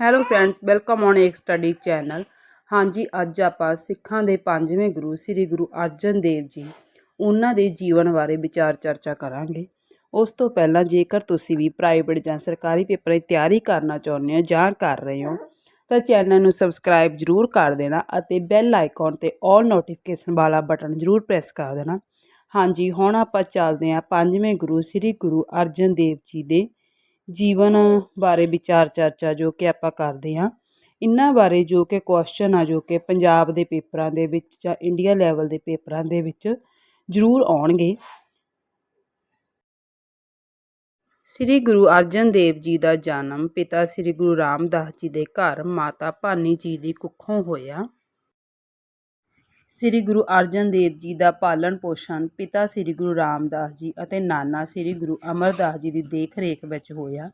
Hello friends welcome on Ek study channel ਹਾਂਜੀ, ਅੱਜ ਆਪਾਂ ਸਿੱਖਾਂ ਦੇ ਪੰਜਵੇਂ ਗੁਰੂ, ਸ੍ਰੀ ਗੁਰੂ ਅਰਜਨ ਦੇਵ ਜੀ, ਉਹਨਾਂ ਦੇ ਜੀਵਨ ਬਾਰੇ ਵਿਚਾਰ ਚਰਚਾ ਕਰਾਂਗੇ। ਉਸ ਤੋਂ ਪਹਿਲਾਂ ਜੇਕਰ ਤੁਸੀਂ ਵੀ ਪ੍ਰਾਈਵੇਟ ਜਾਂ ਸਰਕਾਰੀ ਪੇਪਰ ਦੀ ਤਿਆਰੀ ਕਰਨਾ ਚਾਹੁੰਦੇ ਹੋ ਜਾਂ ਕਰ ਰਹੇ ਹੋ, ਤਾਂ ਚੈਨਲ ਨੂੰ ਸਬਸਕ੍ਰਾਈਬ ਜ਼ਰੂਰ ਕਰ ਦੇਣਾ ਅਤੇ ਬੈਲ ਆਈਕਨ ਤੇ ਆਲ ਨੋਟੀਫਿਕੇਸ਼ਨ ਵਾਲਾ ਬਟਨ ਜ਼ਰੂਰ ਪ੍ਰੈਸ ਕਰ ਦੇਣਾ। ਹਾਂਜੀ, ਹੁਣ ਆਪਾਂ ਚੱਲਦੇ ਹਾਂ ਪੰਜਵੇਂ ਗੁਰੂ, ਸ੍ਰੀ ਗੁਰੂ ਅਰਜਨ ਦੇਵ ਜੀ ਦੇ ਜੀਵਨ ਬਾਰੇ ਵਿਚਾਰ ਚਰਚਾ ਜੋ ਕਿ ਆਪਾਂ ਕਰਦੇ ਹਾਂ। ਇਹਨਾਂ ਬਾਰੇ ਜੋ ਕਿ ਕੁਐਸਚਨ ਆ, ਜੋ ਕਿ ਪੰਜਾਬ ਦੇ ਪੇਪਰਾਂ ਦੇ ਵਿੱਚ ਜਾਂ ਇੰਡੀਆ ਲੈਵਲ ਦੇ ਪੇਪਰਾਂ ਦੇ ਵਿੱਚ ਜ਼ਰੂਰ ਆਉਣਗੇ। ਸ੍ਰੀ ਗੁਰੂ ਅਰਜਨ ਦੇਵ ਜੀ ਦਾ ਜਨਮ ਪਿਤਾ ਸ੍ਰੀ ਗੁਰੂ ਰਾਮਦਾਸ ਜੀ ਦੇ ਘਰ ਮਾਤਾ ਭਾਨੀ ਜੀ ਦੀ ਕੁੱਖੋਂ ਹੋਇਆ। ਸ੍ਰੀ ਗੁਰੂ ਅਰਜਨ ਦੇਵ ਜੀ ਦਾ ਪਾਲਣ ਪੋਸ਼ਣ ਪਿਤਾ ਸ੍ਰੀ ਗੁਰੂ ਰਾਮਦਾਸ ਜੀ ਅਤੇ ਨਾਨਾ ਸ੍ਰੀ ਗੁਰੂ ਅਮਰਦਾਸ ਜੀ ਦੀ ਦੇਖ-ਰੇਖ ਵਿੱਚ ਹੋਇਆ।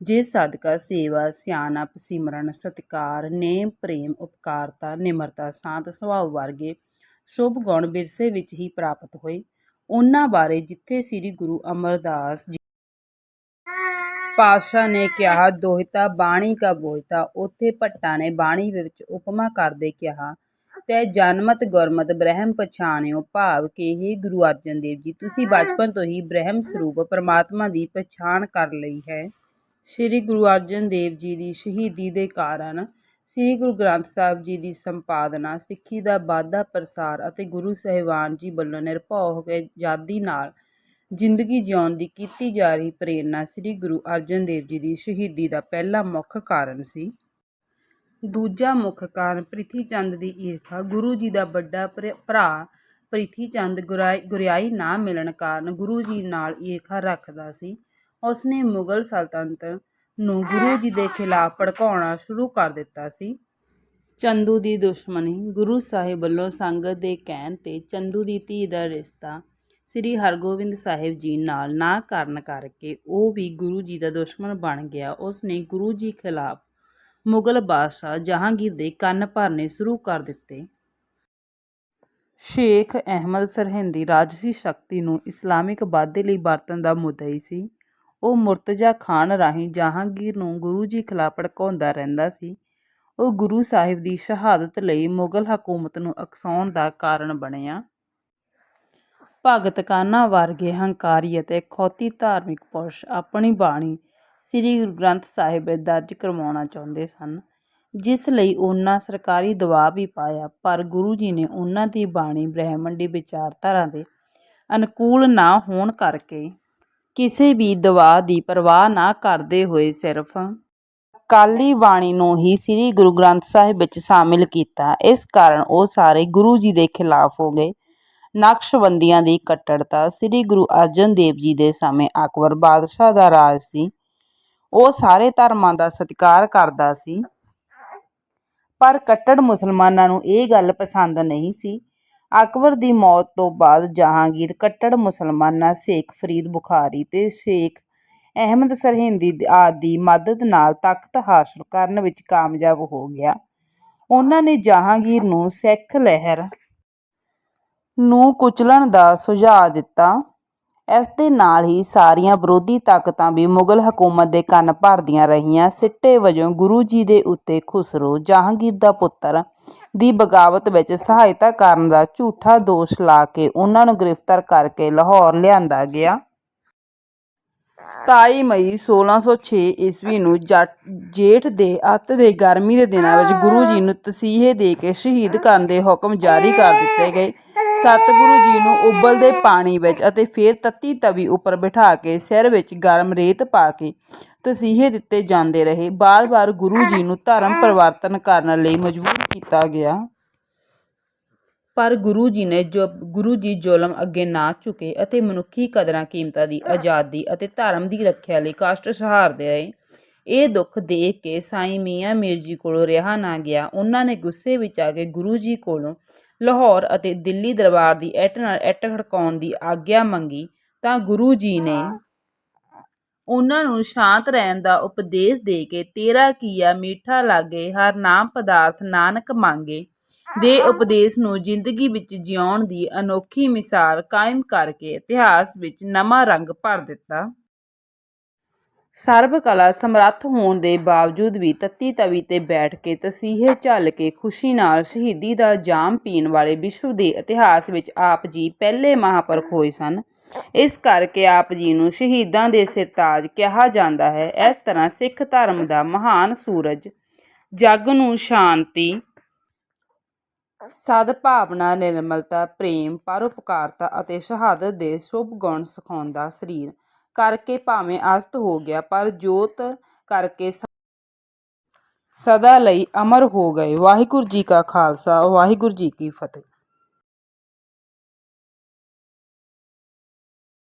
ਜਿਸ ਸਦਕਾ, ਸੇਵਾ, ਸਿਆਣਪ, ਸਿਮਰਨ, ਸਤਿਕਾਰ, ਨੇਮ, ਪ੍ਰੇਮ, ਉਪਕਾਰਤਾ, ਨਿਮਰਤਾ, ਸ਼ਾਂਤ ਸੁਭਾਅ ਵਰਗੇ ਸ਼ੁਭ ਗੁਣ ਵਿਰਸੇ ਵਿੱਚ ਹੀ ਪ੍ਰਾਪਤ ਹੋਏ। ਉਹਨਾਂ ਬਾਰੇ ਜਿੱਥੇ ਸ੍ਰੀ ਗੁਰੂ ਅਮਰਦਾਸ ਜੀ ਪਾਤਸ਼ਾਹ ਨੇ ਕਿਹਾ, ਦੋਹਿਤਾ ਬਾਣੀ ਕਾ ਬੋਹਿਤਾ ਉੱਥੇ ਭੱਟਾਂ ਨੇ ਬਾਣੀ ਵਿੱਚ ਉਪਮਾ ਕਰਦੇ ਕਿਹਾ ਤੈ ਜਨਮਤ ਗੁਰਮਤ ਬ੍ਰਹਮ ਪਛਾਣਿਓ ਭਾਵ ਕਿ ਇਹ ਗੁਰੂ ਅਰਜਨ ਦੇਵ ਜੀ, ਤੁਸੀਂ ਬਚਪਨ ਤੋਂ ਹੀ ਬ੍ਰਹਮ ਸਰੂਪ ਪਰਮਾਤਮਾ ਦੀ ਪਛਾਣ ਕਰ ਲਈ ਹੈ। ਸ੍ਰੀ ਗੁਰੂ ਅਰਜਨ ਦੇਵ ਜੀ ਦੀ ਸ਼ਹੀਦੀ ਦੇ ਕਾਰਨ ਸ੍ਰੀ ਗੁਰੂ ਗ੍ਰੰਥ ਸਾਹਿਬ ਜੀ ਦੀ ਸੰਪਾਦਨਾ, ਸਿੱਖੀ ਦਾ ਵਾਧਾ ਪ੍ਰਸਾਰ ਅਤੇ ਗੁਰੂ ਸਾਹਿਬਾਨ ਜੀ ਵੱਲੋਂ ਨਿਰਭਉ ਹੋ ਕੇ ਆਜ਼ਾਦੀ ਨਾਲ ਜ਼ਿੰਦਗੀ ਜਿਉਣ ਦੀ ਕੀਤੀ ਜਾ ਰਹੀ ਪ੍ਰੇਰਣਾ ਸ੍ਰੀ ਗੁਰੂ ਅਰਜਨ ਦੇਵ ਜੀ ਦੀ ਸ਼ਹੀਦੀ ਦਾ ਪਹਿਲਾ ਮੁੱਖ ਕਾਰਨ ਸੀ। ਦੂਜਾ ਮੁੱਖ ਕਾਰਨ ਪ੍ਰਿਥੀ ਚੰਦ ਦੀ ਈਰਖਾ। ਗੁਰੂ ਜੀ ਦਾ ਵੱਡਾ ਭਰ- ਭਰਾ ਪ੍ਰਿਥੀ ਚੰਦ ਗੁਰਾਈ ਗੁਰਿਆਈ ਨਾ ਮਿਲਣ ਕਾਰਨ ਗੁਰੂ ਜੀ ਨਾਲ ਈਰਖਾ ਰੱਖਦਾ ਸੀ। ਉਸਨੇ ਮੁਗਲ ਸਲਤਨਤ ਨੂੰ ਗੁਰੂ ਜੀ ਦੇ ਖਿਲਾਫ ਭੜਕਾਉਣਾ ਸ਼ੁਰੂ ਕਰ ਦਿੱਤਾ ਸੀ। ਚੰਦੂ ਦੀ ਦੁਸ਼ਮਣੀ ਗੁਰੂ ਸਾਹਿਬ ਵੱਲੋਂ ਸੰਗਤ ਦੇ ਕਹਿਣ ਤੇ ਚੰਦੂ ਦੀ ਧੀ ਦਾ ਰਿਸ਼ਤਾ ਸ੍ਰੀ ਹਰਗੋਬਿੰਦ ਸਾਹਿਬ ਜੀ ਨਾਲ ਨਾ ਕਰਨ ਕਰਕੇ ਉਹ ਵੀ ਗੁਰੂ ਜੀ ਦਾ ਦੁਸ਼ਮਣ ਬਣ ਗਿਆ। ਉਸ ਨੇ ਗੁਰੂ ਜੀ ਖਿਲਾਫ ਮੁਗਲ ਬਾਦਸ਼ਾਹ ਜਹਾਂਗੀਰ ਦੇ ਕੰਨ ਭਰਨੇ ਸ਼ੁਰੂ ਕਰ ਦਿੱਤੇ। ਸ਼ੇਖ ਅਹਿਮਦ ਸਰਹਿੰਦੀ ਰਾਜਸੀ ਸ਼ਕਤੀ ਨੂੰ ਇਸਲਾਮਿਕ ਵਾਧੇ ਲਈ ਵਰਤਣ ਦਾ ਮੁੱਦਈ ਸੀ। ਉਹ ਮੁਰਤਜ਼ਾ ਖਾਨ ਰਾਹੀਂ ਜਹਾਂਗੀਰ ਨੂੰ ਗੁਰੂ ਜੀ ਖਿਲਾਫ ਭੜਕਾਉਂਦਾ ਰਹਿੰਦਾ ਸੀ। ਉਹ ਗੁਰੂ ਸਾਹਿਬ ਦੀ ਸ਼ਹਾਦਤ ਲਈ ਮੁਗਲ ਹਕੂਮਤ ਨੂੰ ਉਕਸਾਉਣ ਦਾ ਕਾਰਨ ਬਣਿਆ। ਭਗਤ ਕਾਨਾ ਵਰਗੇ ਹੰਕਾਰੀ ਅਤੇ ਅਖੌਤੀ ਧਾਰਮਿਕ ਪੁਰਸ਼ ਆਪਣੀ ਬਾਣੀ ਸ੍ਰੀ ਗੁਰੂ ਗ੍ਰੰਥ ਸਾਹਿਬ ਦਰਜ ਕਰਵਾਉਣਾ ਚਾਹੁੰਦੇ ਸਨ, ਜਿਸ ਲਈ ਉਹਨਾਂ ਸਰਕਾਰੀ ਦਬਾਅ ਵੀ ਪਾਇਆ, ਪਰ ਗੁਰੂ ਜੀ ਨੇ ਉਹਨਾਂ ਦੀ ਬਾਣੀ ਬ੍ਰਹਿਮੰਡੀ ਵਿਚਾਰਧਾਰਾ ਦੇ ਅਨੁਕੂਲ ਨਾ ਹੋਣ ਕਰਕੇ ਕਿਸੇ ਵੀ ਦਬਾਅ ਦੀ ਪਰਵਾਹ ਨਾ ਕਰਦੇ ਹੋਏ ਸਿਰਫ ਕਾਲੀ ਬਾਣੀ ਨੂੰ ਹੀ ਸ੍ਰੀ ਗੁਰੂ ਗ੍ਰੰਥ ਸਾਹਿਬ ਵਿੱਚ ਸ਼ਾਮਿਲ ਕੀਤਾ। ਇਸ ਕਾਰਨ ਉਹ ਸਾਰੇ ਗੁਰੂ ਜੀ ਦੇ ਖਿਲਾਫ ਹੋ ਗਏ। ਨਕਸ਼ਬੰਦੀਆਂ ਦੀ ਕੱਟੜਤਾ ਸ੍ਰੀ ਗੁਰੂ ਅਰਜਨ ਦੇਵ ਜੀ ਦੇ ਸਮੇਂ ਅਕਬਰ ਬਾਦਸ਼ਾਹ ਦਾ ਰਾਜ ਸੀ। ਉਹ ਸਾਰੇ ਧਰਮਾਂ ਦਾ ਸਤਿਕਾਰ ਕਰਦਾ ਸੀ। ਪਰ ਕੱਟੜ ਮੁਸਲਮਾਨਾਂ ਨੂੰ ਇਹ ਗੱਲ ਪਸੰਦ ਨਹੀਂ ਸੀ। ਅਕਬਰ ਦੀ ਮੌਤ ਤੋਂ ਬਾਅਦ ਜਹਾਂਗੀਰ ਕੱਟੜ ਮੁਸਲਮਾਨਾਂ, ਸ਼ੇਖ ਫਰੀਦ ਬੁਖਾਰੀ ਤੇ ਸ਼ੇਖ ਅਹਿਮਦ ਸਰਹਿੰਦੀ ਆਦਿ ਦੀ ਮਦਦ ਨਾਲ ਤਖਤ ਹਾਸਲ ਕਰਨ ਵਿੱਚ ਕਾਮਯਾਬ ਹੋ ਗਿਆ। ਉਹਨਾਂ ਨੇ ਜਹਾਂਗੀਰ ਨੂੰ ਸਿੱਖ ਲਹਿਰ ਨੂੰ ਕੁਚਲਣ ਦਾ ਸੁਝਾਅ ਦਿੱਤਾ। ਇਸ ਦੇ ਨਾਲ ਹੀ ਸਾਰੀਆਂ ਵਿਰੋਧੀ ਤਾਕਤਾਂ ਵੀ ਮੁਗਲ ਹਕੂਮਤ ਦੇ ਕੰਨ ਭਰਦੀਆਂ ਰਹੀਆਂ। ਸਿੱਟੇ ਵਜੋਂ ਗੁਰੂ ਜੀ ਦੇ ਉੱਤੇ ਖੁਸਰੋ ਜਹਾਂਗੀਰ ਦਾ ਪੁੱਤਰ ਦੀ ਬਗਾਵਤ ਵਿੱਚ ਸਹਾਇਤਾ ਕਰਨ ਦਾ ਝੂਠਾ ਦੋਸ਼ ਲਾ ਕੇ ਉਹਨਾਂ ਨੂੰ ਗ੍ਰਿਫਤਾਰ ਕਰਕੇ ਲਾਹੌਰ ਲਿਆਂਦਾ ਗਿਆ। 27 ਮਈ 1606 ਈਸਵੀ ਨੂੰ ਜੇਠ ਦੇ ਅੱਤ ਦੇ ਗਰਮੀ ਦੇ ਦਿਨਾਂ ਵਿੱਚ ਗੁਰੂ ਜੀ ਨੂੰ ਤਸੀਹੇ ਦੇ ਕੇ ਸ਼ਹੀਦ ਕਰਨ ਦੇ ਹੁਕਮ ਜਾਰੀ ਕਰ ਦਿੱਤੇ ਗਏ। ਸਤਿਗੁਰੂ ਜੀ ਨੂੰ ਉਬਲਦੇ ਪਾਣੀ ਵਿੱਚ ਅਤੇ ਫਿਰ ਤੱਤੀ ਤਵੀ ਉੱਪਰ ਬਿਠਾ ਕੇ ਸਿਰ ਵਿੱਚ ਗਰਮ ਰੇਤ ਪਾ ਕੇ ਤਸੀਹੇ ਦਿੱਤੇ ਜਾਂਦੇ ਰਹੇ। ਬਾਰ-ਬਾਰ ਗੁਰੂ ਜੀ ਨੂੰ ਧਰਮ ਪਰਿਵਰਤਨ ਕਰਨ ਲਈ ਮਜਬੂਰ ਕੀਤਾ ਗਿਆ। ਪਰ ਗੁਰੂ ਜੀ ਨੇ ਜੋ, ਗੁਰੂ ਜੀ ਜ਼ੁਲਮ ਅੱਗੇ ਨਾ ਝੁਕੇ ਅਤੇ ਮਨੁੱਖੀ ਕਦਰਾਂ ਕੀਮਤਾਂ ਦੀ ਆਜ਼ਾਦੀ ਅਤੇ ਧਰਮ ਦੀ ਰੱਖਿਆ ਲਈ ਕਸ਼ਟ ਸਹਾਰਦੇ ਰਹੇ ਇਹ ਦੁੱਖ ਦੇਖ ਕੇ ਸਾਈਂ ਮੀਆਂ ਮੀਰ ਜੀ ਕੋਲੋਂ ਰਿਹਾ ਨਾ ਗਿਆ। ਉਹਨਾਂ ਨੇ ਗੁੱਸੇ ਵਿੱਚ ਆ ਕੇ ਗੁਰੂ ਜੀ ਕੋਲੋਂ ਲਾਹੌਰ ਅਤੇ ਦਿੱਲੀ ਦਰਬਾਰ ਦੀ ਇੱਟ ਨਾਲ ਇੱਟ ਖੜਕਾਉਣ ਦੀ ਆਗਿਆ ਮੰਗੀ ਤਾਂ ਗੁਰੂ ਜੀ ਨੇ ਉਹਨਾਂ ਨੂੰ ਸ਼ਾਂਤ ਰਹਿਣ ਦਾ ਉਪਦੇਸ਼ ਦੇ ਕੇ ਤੇਰਾ ਕੀਆ ਮੀਠਾ ਲਾਗੇ, ਹਰ ਨਾਮ ਪਦਾਰਥ ਨਾਨਕ ਮੰਗੇ। ਦੇ ਉਪਦੇਸ਼ ਨੂੰ ਜ਼ਿੰਦਗੀ ਵਿੱਚ ਜਿਉਣ ਦੀ ਅਨੋਖੀ ਮਿਸਾਲ ਕਾਇਮ ਕਰਕੇ ਇਤਿਹਾਸ ਵਿੱਚ ਨਵਾਂ ਰੰਗ ਭਰ ਦਿੱਤਾ। ਸਰਬ ਕਲਾ ਸਮਰੱਥ ਹੋਣ ਦੇ ਬਾਵਜੂਦ ਵੀ ਤੱਤੀ ਤਵੀ ਤੇ ਬੈਠ ਕੇ ਤਸੀਹੇ ਝੱਲ ਕੇ ਖੁਸ਼ੀ ਨਾਲ ਸ਼ਹੀਦੀ ਦਾ ਜਾਮ ਪੀਣ ਵਾਲੇ ਵਿਸ਼ਵ ਦੇ ਇਤਿਹਾਸ ਵਿੱਚ ਆਪ ਜੀ ਪਹਿਲੇ ਮਹਾਂਪੁਰਖ ਹੋਏ ਸਨ। ਇਸ ਕਰਕੇ ਆਪ ਜੀ ਨੂੰ ਸ਼ਹੀਦਾਂ ਦੇ ਸਿਰਤਾਜ ਕਿਹਾ ਜਾਂਦਾ ਹੈ। ਇਸ ਤਰ੍ਹਾਂ ਸਿੱਖ ਧਰਮ ਦਾ ਮਹਾਨ ਸੂਰਜ, ਜੱਗ ਨੂੰ ਸ਼ਾਂਤੀ, ਸਦਭਾਵਨਾ, ਨਿਰਮਲਤਾ, ਪ੍ਰੇਮ, ਪਰਉਪਕਾਰਤਾ ਅਤੇ ਸ਼ਹਾਦਤ ਦੇ ਸ਼ੁਭ ਗੁਣ ਸਿਖਾਉਂਦਾ ਸਰੀਰ ਕਰਕੇ ਭਾਵੇਂ ਅਸਤ ਹੋ ਗਿਆ, ਪਰ ਜੋਤ ਕਰਕੇ ਸਦਾ ਲਈ ਅਮਰ ਹੋ ਗਏ। ਵਾਹਿਗੁਰੂ ਜੀ ਕਾ ਖਾਲਸਾ, ਵਾਹਿਗੁਰੂ ਜੀ ਕੀ ਫਤਿਹ।